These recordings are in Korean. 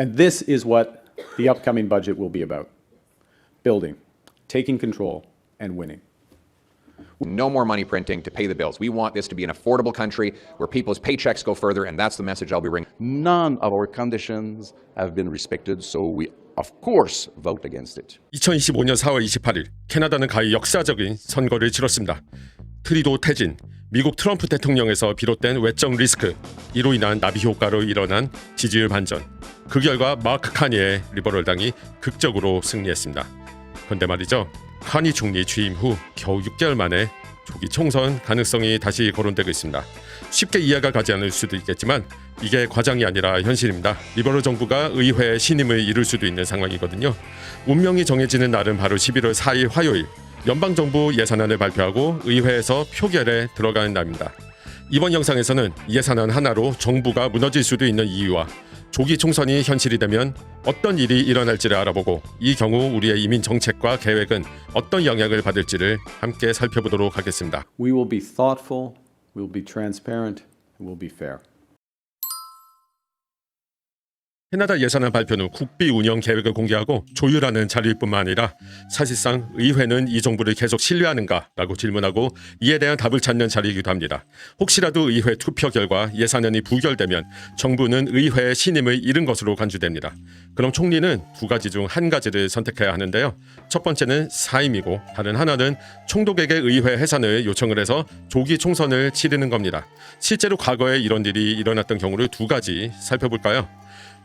And this is what the upcoming budget will be about building, taking control, and winning. No more money printing to pay the bills. We want this to be an affordable country where people's paychecks go further, and that's the message I'll be bringing. None of our conditions have been respected, so we, of course, vote against it. 2025년 4월 28일 캐나다는 가히 역사적인 선거를 치렀습니다. 트리도 퇴진, 미국 트럼프 대통령에서 비롯된 외적 리스크, 이로 인한 나비 효과로 일어난 지지율 반전. 그 결과 마크 카니의 리버럴당이 극적으로 승리했습니다. 그런데 말이죠. 카니 총리 취임 후 겨우 6개월 만에 조기 총선 가능성이 다시 거론되고 있습니다. 쉽게 이해가 가지 않을 수도 있겠지만 이게 과장이 아니라 현실입니다. 리버럴 정부가 의회 신임을 이룰 수도 있는 상황이거든요. 운명이 정해지는 날은 바로 11월 4일 화요일 연방 정부 예산안을 발표하고 의회에서 표결에 들어가는 날입니다. 이번 영상에서는 예산안 하나로 정부가 무너질 수도 있는 이유와 조기 총선이 현실이 되면 어떤 일이 일어날지를 알아보고 이 경우 우리의 이민 정책과 계획은 어떤 영향을 받을지를 함께 살펴보도록 하겠습니다. We will be thoughtful, we will be transparent, and we'll be fair. 캐나다 예산안 발표는 국비 운영 계획을 공개하고 조율하는 자리일 뿐만 아니라 사실상 의회는 이 정부를 계속 신뢰하는가라고 질문하고 이에 대한 답을 찾는 자리이기도 합니다. 혹시라도 의회 투표 결과 예산안이 부결되면 정부는 의회의 신임을 잃은 것으로 간주됩니다. 그럼 총리는 두 가지 중 한 가지를 선택해야 하는데요. 첫 번째는 사임이고 다른 하나는 총독에게 의회 해산을 요청을 해서 조기 총선을 치르는 겁니다. 실제로 과거에 이런 일이 일어났던 경우를 두 가지 살펴볼까요?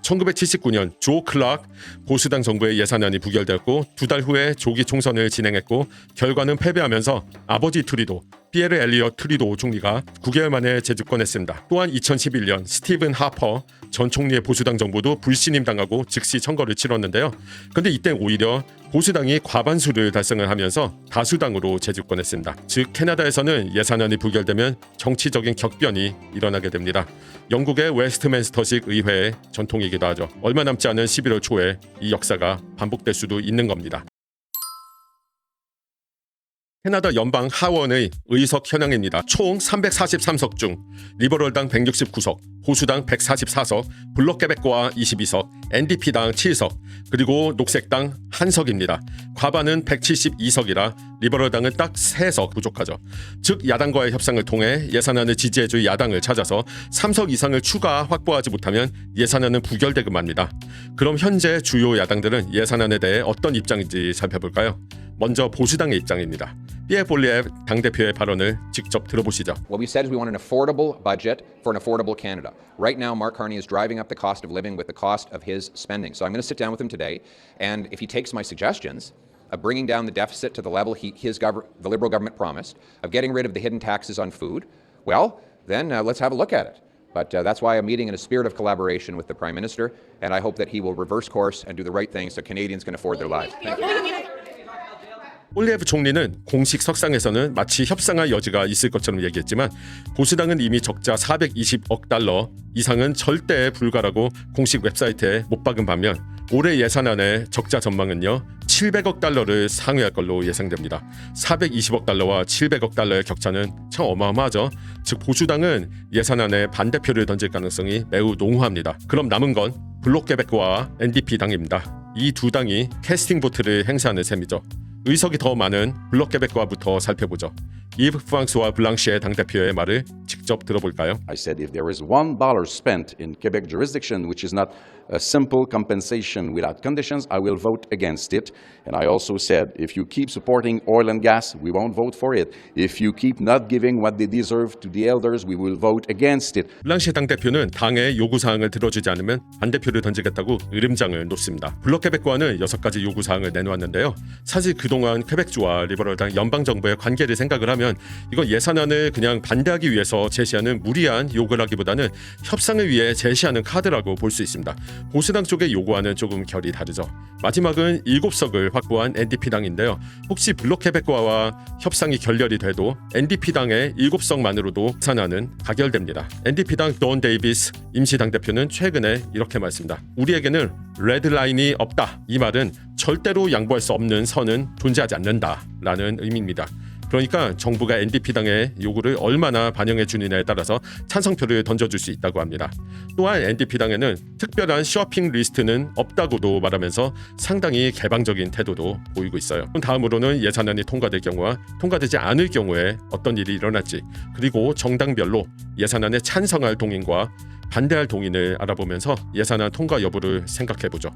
1979년 조 클락 보수당 정부의 예산안이 부결되었고 두 달 후에 조기 총선을 진행했고 결과는 패배하면서 아버지 트리도 피에르 엘리엇 트리도 총리가 9개월 만에 재집권했습니다. 또한 2011년 스티븐 하퍼 전 총리의 보수당 정부도 불신임 당하고 즉시 선거를 치렀는데요. 근데 이때 오히려 보수당이 과반수를 달성을 하면서 다수당으로 재집권했습니다. 즉 캐나다에서는 예산안이 부결되면 정치적인 격변이 일어나게 됩니다. 영국의 웨스트맨스터식 의회의 전통이기도 하죠. 얼마 남지 않은 11월 초에 이 역사가 반복될 수도 있는 겁니다. 캐나다 연방 하원의 의석 현황입니다. 총 343석 중 리버럴당 169석, 보수당 144석, 블록케백과 22석, NDP당 7석, 그리고 녹색당 1석입니다. 과반은 172석이라 리버럴당은 딱 3석 부족하죠. 즉 야당과의 협상을 통해 예산안을 지지해줄 야당을 찾아서 3석 이상을 추가 확보하지 못하면 예산안은 부결되고 맙니다. 그럼 현재 주요 야당들은 예산안에 대해 어떤 입장인지 살펴볼까요? 먼저 보수당의 입장입니다. 피에 볼리에v 당대표의 발언을 직접 들어보시죠. What we said is we want an affordable budget for an affordable Canada. Right now, Mark Carney is driving up the cost of living with the cost of his spending. So I'm going to sit down with him today, and if he takes my suggestions of bringing down the deficit to the level he, his gov- the Liberal government promised, of getting rid of the hidden taxes on food, well, then uh, let's have a look at it. But uh, that's why I'm meeting in a spirit of collaboration with the Prime Minister, and I hope that he will reverse course and do the right thing so Canadians can afford their lives. 폴리에브 총리는 공식 석상에서는 마치 협상할 여지가 있을 것처럼 얘기했지만 보수당은 이미 적자 420억 달러 이상은 절대 불가라고 공식 웹사이트에 못 박은 반면 올해 예산안의 적자 전망은요 700억 달러를 상회할 걸로 예상됩니다. 420억 달러와 700억 달러의 격차는 참 어마어마하죠. 즉 보수당은 예산안에 반대표를 던질 가능성이 매우 농후합니다. 그럼 남은 건 블록케백과 NDP 당입니다. 이 두 당이 캐스팅 보트를 행사하는 셈이죠. 의석이 더 많은 블록케백과부터 살펴보죠. 이브 프랑스와 블랑시의 당대표의 말을 직접 들어볼까요? I said if there is one dollar spent in Quebec jurisdiction, which is not a simple compensation without conditions, I will vote against it. And I also said if you keep supporting oil and gas, we won't vote for it. If you keep not giving what they deserve to the elders, we will vote against it. 블랑시 당 대표는 당의 요구 사항을 들어주지 않으면 반대표를 던지겠다고 으름장을 놓습니다. 블록케백과는 여섯 가지 요구 사항을 내놓았는데요. 사실 그동안 퀘벡주와 리버럴당 연방 정부의 관계를 생각을 하면 이건 예산안을 그냥 반대하기 위해서 제시하는 무리한 요구라기보다는 협상을 위해 제시하는 카드라고 볼 수 있습니다. 보수당 쪽의 요구와는 조금 결이 다르죠. 마지막은 7석을 확보한 NDP당인데요. 혹시 블록케백과와 협상이 결렬이 돼도 NDP당의 7석만으로도 예산안은 가결됩니다. NDP당 돈 데이비스 임시 당대표는 최근에 이렇게 말했습니다. 우리에게는 레드라인이 없다. 이 말은 절대로 양보할 수 없는 선은 존재하지 않는다 라는 의미입니다. 그러니까 정부가 NDP 당의 요구를 얼마나 반영해 주느냐에 따라서 찬성표를 던져줄 수 있다고 합니다. 또한 NDP 당에는 특별한 쇼핑 리스트는 없다고도 말하면서 상당히 개방적인 태도도 보이고 있어요. 다음으로는 예산안이 통과될 경우와 통과되지 않을 경우에 어떤 일이 일어날지 그리고 정당별로 예산안에 찬성할 동인과 반대할 동인을 알아보면서 예산안 통과 여부를 생각해 보죠.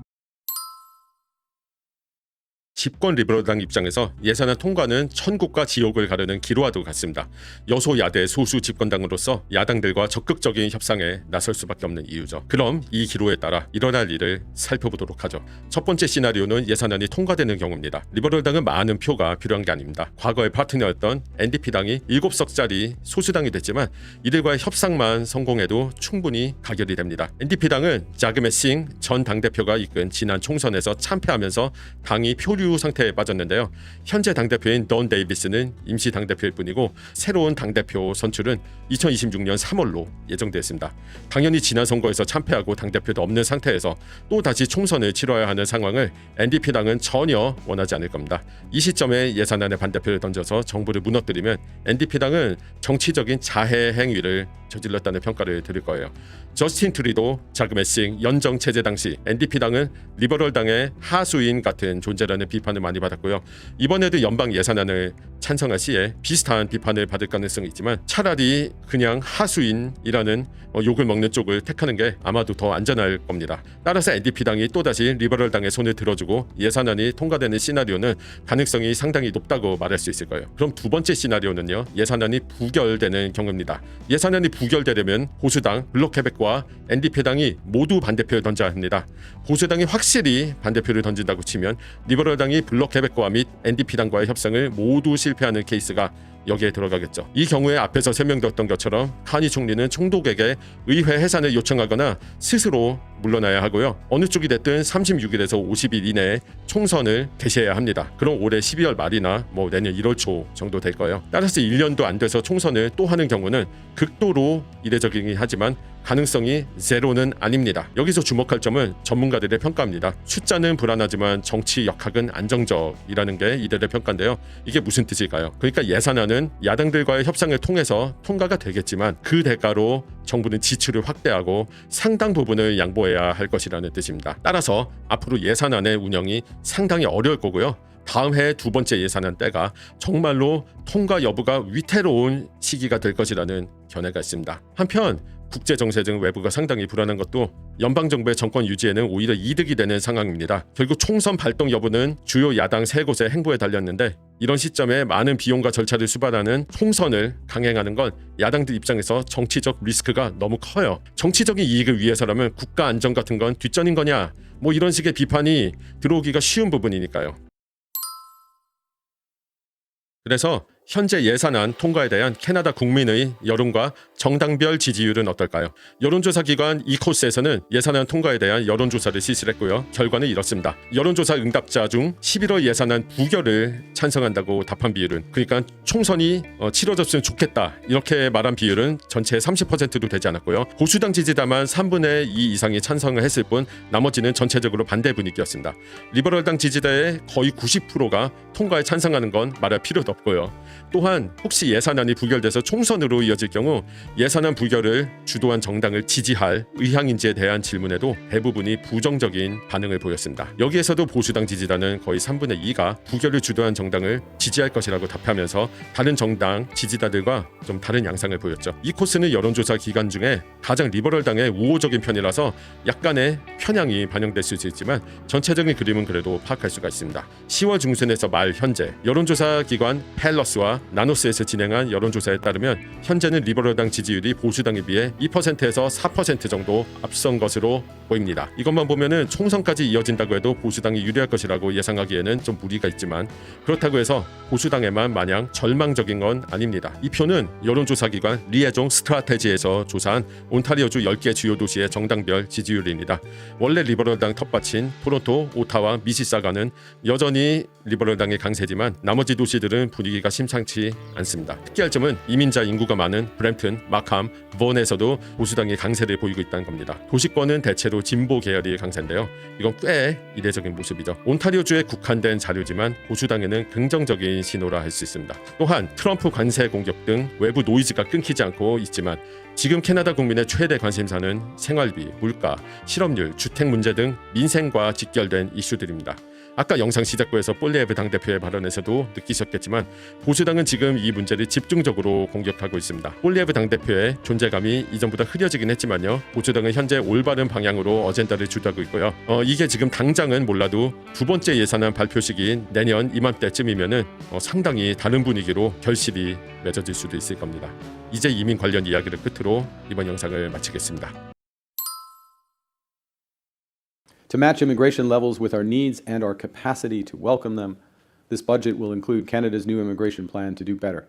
집권 리버럴당 입장에서 예산안 통과는 천국과 지옥을 가르는 기로와도 같습니다. 여소야대 소수 집권당으로서 야당들과 적극적인 협상에 나설 수밖에 없는 이유죠. 그럼 이 기로에 따라 일어날 일을 살펴보도록 하죠. 첫 번째 시나리오는 예산안이 통과되는 경우입니다. 리버럴당은 많은 표가 필요한 게 아닙니다. 과거의 파트너였던 NDP당이 7석짜리 소수당이 됐지만 이들과의 협상만 성공해도 충분히 가결이 됩니다. NDP당은 자그메싱 전 당대표가 이끈 지난 총선에서 참패하면서 당이 표류 상태에 빠졌는데요. 현재 당대표인 던 데이비스는 임시 당대표일 뿐이고 새로운 당대표 선출은 2026년 3월로 예정되어 있습니다. 당연히 지난 선거에서 참패하고 당대표도 없는 상태에서 또 다시 총선을 치러야 하는 상황을 NDP당은 전혀 원하지 않을 겁니다. 이 시점에 예산안에 반대표를 던져서 정부를 무너뜨리면 NDP당은 정치적인 자해 행위를 저질렀다는 평가를 들을 거예요. 저스틴 트리도 자그 메싱 연정 체제 당시 NDP당은 리버럴당의 하수인 같은 존재라는 비판을 많이 받았고요. 이번에도 연방 예산안을 찬성할 시에 비슷한 비판을 받을 가능성이 있지만 차라리 그냥 하수인이라는 어, 욕을 먹는 쪽을 택하는 게 아마도 더 안전할 겁니다. 따라서 NDP당이 또다시 리버럴당의 손을 들어주고 예산안이 통과되는 시나리오는 가능성이 상당히 높다고 말할 수 있을 거예요. 그럼 두 번째 시나리오는요. 예산안이 부결되는 경우입니다. 예산안이 부결되려면 보수당, 블록케백과 NDP당이 모두 반대표를 던져야 합니다. 보수당이 확실히 반대표를 던진다고 치면 리버럴당이 블록케백과 및 NDP당과의 협상을 모두 실패하는 케이스가 여기에 들어가겠죠. 이 경우에 앞에서 설명드렸던 것처럼 카니 총리는 총독에게 의회 해산을 요청하거나 스스로 물러나야 하고요. 어느 쪽이 됐든 36일에서 50일 이내에 총선을 개시해야 합니다. 그럼 올해 12월 말이나 뭐 내년 1월 초 정도 될 거예요. 따라서 1년도 안 돼서 총선을 또 하는 경우는 극도로 이례적이긴 하지만 가능성이 제로는 아닙니다. 여기서 주목할 점은 전문가들의 평가입니다. 숫자는 불안하지만 정치 역학은 안정적이라는 게 이들의 평가인데요. 이게 무슨 뜻일까요? 그러니까 예산안은 야당들과의 협상을 통해서 통과가 되겠지만 그 대가로 정부는 지출을 확대하고 상당 부분을 양보해야 할 것이라는 뜻입니다. 따라서 앞으로 예산안의 운영이 상당히 어려울 거고요. 다음 해 두 번째 예산안 때가 정말로 통과 여부가 위태로운 시기가 될 것이라는 견해가 있습니다. 한편 국제 정세 등 외부가 상당히 불안한 것도 연방 정부의 정권 유지에는 오히려 이득이 되는 상황입니다. 결국 총선 발동 여부는 주요 야당 세 곳의 행보에 달렸는데 이런 시점에 많은 비용과 절차를 수반하는 총선을 강행하는 건 야당들 입장에서 정치적 리스크가 너무 커요. 정치적인 이익을 위해서라면 국가 안정 같은 건 뒷전인 거냐? 뭐 이런 식의 비판이 들어오기가 쉬운 부분이니까요. 그래서 현재 예산안 통과에 대한 캐나다 국민의 여론과 정당별 지지율은 어떨까요? 여론조사 기관 이코스에서는 예산안 통과에 대한 여론조사를 실시했고요. 결과는 이렇습니다. 여론조사 응답자 중 11월 예산안 부결을 찬성한다고 답한 비율은 그러니까 총선이 어, 치러졌으면 좋겠다 이렇게 말한 비율은 전체의 30%도 되지 않았고요. 보수당 지지자만 3분의 2 이상이 찬성을 했을 뿐 나머지는 전체적으로 반대 분위기였습니다. 리버럴당 지지자의 거의 90%가 통과에 찬성하는 건 말할 필요도 없고요. 또한 혹시 예산안이 부결돼서 총선으로 이어질 경우 예산안 부결을 주도한 정당을 지지할 의향인지에 대한 질문에도 대부분이 부정적인 반응을 보였습니다. 여기에서도 보수당 지지자는 거의 3분의 2가 부결을 주도한 정당을 지지할 것이라고 답하면서 다른 정당 지지자들과 좀 다른 양상을 보였죠. 이 코스는 여론조사 기간 중에 가장 리버럴당의 우호적인 편이라서 약간의 편향이 반영될 수 있지만 전체적인 그림은 그래도 파악할 수가 있습니다. 10월 중순에서 말 현재 여론조사 기관 펠러스와 나노스에서 진행한 여론조사에 따르면 현재는 리버럴당 지지율이 보수당에 비해 2%에서 4% 정도 앞선 것으로 보입니다. 이것만 보면은 총선까지 이어진다고 해도 보수당이 유리할 것이라고 예상하기에는 좀 무리가 있지만 그렇다고 해서 보수당에만 마냥 절망적인 건 아닙니다. 이 표는 여론조사 기관 리에종 스트라테지에서 조사한 온타리오주 10개 주요 도시의 정당별 지지율입니다. 원래 리버럴당 텃밭인 토론토, 오타와 미시사가는 여전히 리버럴당의 강세지만 나머지 도시들은 분위기가 심상 심상치 않습니다. 특이할 점은 이민자 인구가 많은 브램튼, 마캄, 본에서도 보수당이 강세를 보이고 있다는 겁니다. 도시권은 대체로 진보 계열이 강세인데요. 이건 꽤 이례적인 모습이죠. 온타리오주에 국한된 자료지만 보수당에는 긍정적인 신호라 할 수 있습니다. 또한 트럼프 관세 공격 등 외부 노이즈가 끊기지 않고 있지만 지금 캐나다 국민의 최대 관심사는 생활비, 물가, 실업률, 주택 문제 등 민생과 직결된 이슈들입니다. 아까 영상 시작부에서 볼리에브 당대표의 발언에서도 느끼셨겠지만 보수당은 지금 이 문제를 집중적으로 공격하고 있습니다. 볼리에브 당대표의 존재감이 이전보다 흐려지긴 했지만요. 보수당은 현재 올바른 방향으로 어젠다를 주도하고 있고요. 어, 이게 지금 당장은 몰라도 두 번째 예산안 발표 시기인 내년 이맘때쯤이면은 어, 상당히 다른 분위기로 결실이 맺어질 수도 있을 겁니다. 이제 이민 관련 이야기를 끝으로 이번 영상을 마치겠습니다. To match immigration levels with our needs and our capacity to welcome them, this budget will include Canada's new immigration plan to do better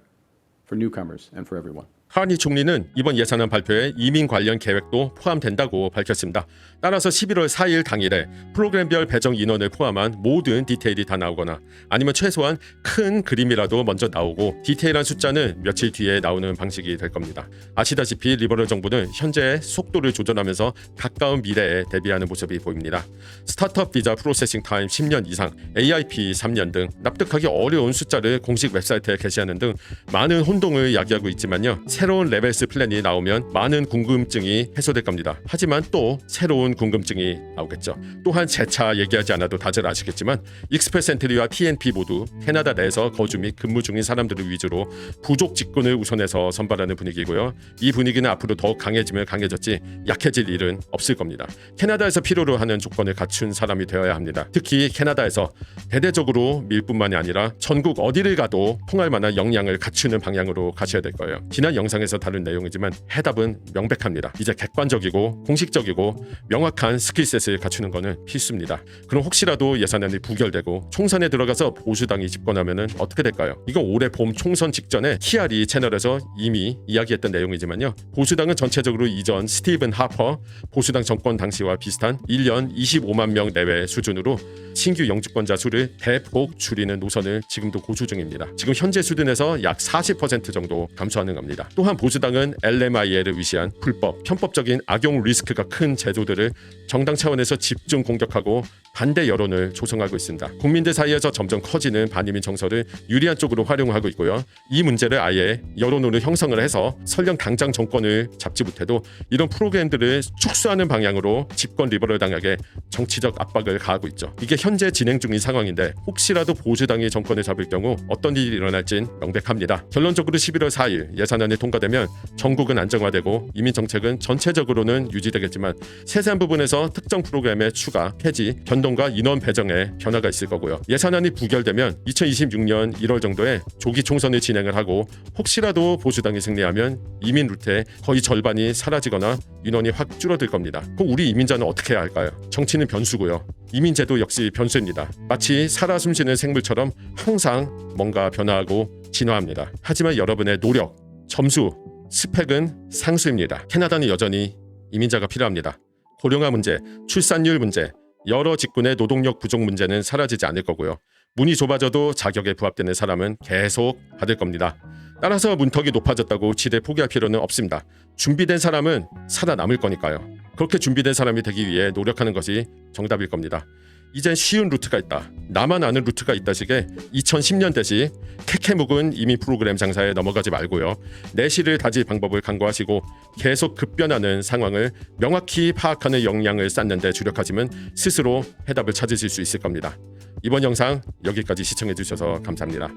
for newcomers and for everyone. 카니 총리는 이번 예산안 발표에 이민 관련 계획도 포함된다고 밝혔습니다. 따라서 11월 4일 당일에 프로그램별 배정 인원을 포함한 모든 디테일이 다 나오거나 아니면 최소한 큰 그림이라도 먼저 나오고 디테일한 숫자는 며칠 뒤에 나오는 방식이 될 겁니다. 아시다시피 리버럴 정부는 현재 속도를 조절하면서 가까운 미래에 대비하는 모습이 보입니다. 스타트업 비자 프로세싱 타임 10년 이상, AIP 3년 등 납득하기 어려운 숫자를 공식 웹사이트에 게시하는 등 많은 혼동을 야기하고 있지만요. 새로운 레벨스 플랜이 나오면 많은 궁금증이 해소될 겁니다. 하지만 또 새로운 궁금증이 나오겠죠. 또한 재차 얘기하지 않아도 다들 아시겠지만 익스프레스 엔트리와 TNP 모두 캐나다 내에서 거주 및 근무 중인 사람들을 위주로 부족 직군을 우선해서 선발하는 분위기고요. 이 분위기는 앞으로 더욱 강해지면 강해졌지 약해질 일은 없을 겁니다. 캐나다에서 필요로 하는 조건을 갖춘 사람이 되어야 합니다. 특히 캐나다에서 대대적으로 밀뿐만이 아니라 전국 어디를 가도 통할 만한 역량을 갖추는 방향으로 가셔야 될 거예요. 지난 영상 에서 다룬 내용이지만 해답은 명백합니다. 이제 객관적이고 공식적이고 명확한 스킬셋을 갖추는 것은 필수입니다. 그럼 혹시라도 예산안이 부결되고 총선에 들어가서 보수당이 집권하면은 어떻게 될까요? 이건 올해 봄 총선 직전에 TRE 채널에서 이미 이야기했던 내용이지만요. 보수당은 전체적으로 이전 스티븐 하퍼 보수당 정권 당시와 비슷한 1년 25만 명 내외 수준으로 신규 영주권자 수를 대폭 줄이는 노선을 지금도 고수 중입니다. 지금 현재 수준에서 약 40% 정도 감소하는 겁니다. 또한 보수당은 LMIA를 위시한 불법, 편법적인 악용 리스크가 큰 제도들을 정당 차원에서 집중 공격하고 반대 여론을 조성하고 있습니다. 국민들 사이에서 점점 커지는 반이민 정서를 유리한 쪽으로 활용하고 있고요. 이 문제를 아예 여론으로 형성을 해서 설령 당장 정권을 잡지 못해도 이런 프로그램들을 축소하는 방향으로 집권 리버럴 당에게 정치적 압박을 가하고 있죠. 이게 현재 진행 중인 상황인데 혹시라도 보수당이 정권을 잡을 경우 어떤 일이 일어날진 명백합니다. 결론적으로 11월 4일 예산안이 통 과되면 전국은 안정화되고 이민 정책은 전체적으로는 유지되겠지만 세세한 부분에서 특정 프로그램의 추가, 폐지, 변동과 인원 배정에 변화가 있을 거고요. 예산안이 부결되면 2026년 1월 정도에 조기 총선을 진행을 하고 혹시라도 보수당이 승리하면 이민 루트의 거의 절반이 사라지거나 인원이 확 줄어들 겁니다. 그럼 우리 이민자는 어떻게 해야 할까요? 정치는 변수고요. 이민제도 역시 변수입니다. 마치 살아 숨쉬는 생물처럼 항상 뭔가 변화하고 진화합니다. 하지만 여러분의 노력, 점수, 스펙은 상수입니다. 캐나다는 여전히 이민자가 필요합니다. 고령화 문제, 출산율 문제, 여러 직군의 노동력 부족 문제는 사라지지 않을 거고요. 문이 좁아져도 자격에 부합되는 사람은 계속 받을 겁니다. 따라서 문턱이 높아졌다고 지대 포기할 필요는 없습니다. 준비된 사람은 살아남을 거니까요. 그렇게 준비된 사람이 되기 위해 노력하는 것이 정답일 겁니다. 이젠 쉬운 루트가 있다. 나만 아는 루트가 있다식에 2010년대식 캐캐 묵은 이민 프로그램 장사에 넘어가지 말고요. 내실을 다질 방법을 강구하시고 계속 급변하는 상황을 명확히 파악하는 역량을 쌓는 데 주력하시면 스스로 해답을 찾으실 수 있을 겁니다. 이번 영상 여기까지 시청해 주셔서 감사합니다.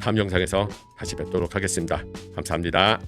다음 영상에서 다시 뵙도록 하겠습니다. 감사합니다.